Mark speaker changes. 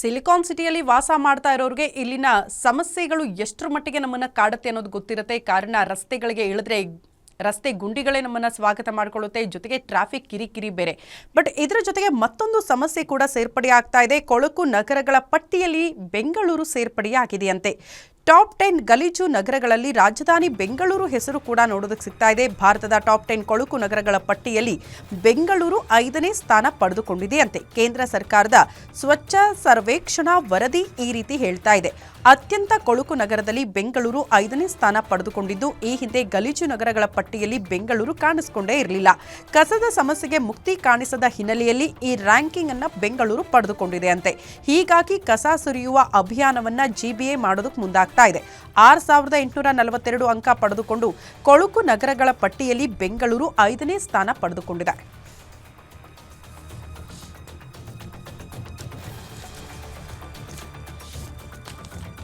Speaker 1: Silicon ಸಿಟಿಯಲ್ಲಿ ವಾಸ ಮಾಡ್ತಾ ಇರೋರಿಗೆ ಇಲ್ಲಿನ ಸಮಸ್ಯೆಗಳು ಎಷ್ಟರ ಮಟ್ಟಿಗೆ ನಮ್ಮನ್ನು ಕಾಡುತ್ತೆ ಅನ್ನೋದು ಗೊತ್ತಿರುತ್ತೆ. ಕಾರಣ ರಸ್ತೆಗಳಿಗೆ ಇಳಿದ್ರೆ ರಸ್ತೆ ಗುಂಡಿಗಳೇ ನಮ್ಮನ್ನ ಸ್ವಾಗತ ಮಾಡಿಕೊಳ್ಳುತ್ತೆ. ಜೊತೆಗೆ ಟ್ರಾಫಿಕ್ ಕಿರಿಕಿರಿ ಬೇರೆ. ಬಟ್ ಇದರ ಜೊತೆಗೆ ಮತ್ತೊಂದು ಸಮಸ್ಯೆ ಕೂಡ ಸೇರ್ಪಡೆ ಆಗ್ತಾ ಇದೆ. ಕೊಳಕು ನಗರಗಳ ಪಟ್ಟಿಯಲ್ಲಿ ಬೆಂಗಳೂರು ಸೇರ್ಪಡೆಯಾಗಿದೆಯಂತೆ ಟಾಪ್ ಟೆನ್ ಗಲೀಜು ನಗರಗಳಲ್ಲಿ ರಾಜಧಾನಿ ಬೆಂಗಳೂರು ಹೆಸರು ಕೂಡ ನೋಡೋದಕ್ಕೆ ಸಿಗ್ತಾ ಇದೆ. ಭಾರತದ ಟಾಪ್ ಟೆನ್ ಕೊಳಕು ನಗರಗಳ ಪಟ್ಟಿಯಲ್ಲಿ ಬೆಂಗಳೂರು ಐದನೇ ಸ್ಥಾನ ಪಡೆದುಕೊಂಡಿದೆಯಂತೆ ಕೇಂದ್ರ ಸರ್ಕಾರದ ಸ್ವಚ್ಛ ಸರ್ವೇಕ್ಷಣಾ ವರದಿ ಈ ರೀತಿ ಹೇಳ್ತಾ ಇದೆ. ಅತ್ಯಂತ ಕೊಳುಕು ನಗರದಲ್ಲಿ ಬೆಂಗಳೂರು ಐದನೇ ಸ್ಥಾನ ಪಡೆದುಕೊಂಡಿದ್ದು, ಈ ಹಿಂದೆ ಗಲೀಜು ನಗರಗಳ ಪಟ್ಟಿಯಲ್ಲಿ ಬೆಂಗಳೂರು ಕಾಣಿಸಿಕೊಂಡೇ ಇರಲಿಲ್ಲ. ಕಸದ ಸಮಸ್ಯೆಗೆ ಮುಕ್ತಿ ಕಾಣಿಸದ ಹಿನ್ನೆಲೆಯಲ್ಲಿ ಈ ರ್ಯಾಂಕಿಂಗ್ ಅನ್ನ ಬೆಂಗಳೂರು ಪಡೆದುಕೊಂಡಿದೆ ಅಂತೆ ಹೀಗಾಗಿ ಕಸ ಸುರಿಯುವ ಅಭಿಯಾನವನ್ನ ಜಿಬಿಎ ಮಾಡೋದಕ್ಕೆ ಮುಂದಾಗ್ತಾ ಇದೆ. ಆರ್ ಸಾವಿರದ ಎಂಟುನೂರ ನಲವತ್ತೆರಡು ಅಂಕ ಪಡೆದುಕೊಂಡು ಕೊಳುಕು ನಗರಗಳ ಪಟ್ಟಿಯಲ್ಲಿ ಬೆಂಗಳೂರು ಐದನೇ ಸ್ಥಾನ ಪಡೆದುಕೊಂಡಿದೆ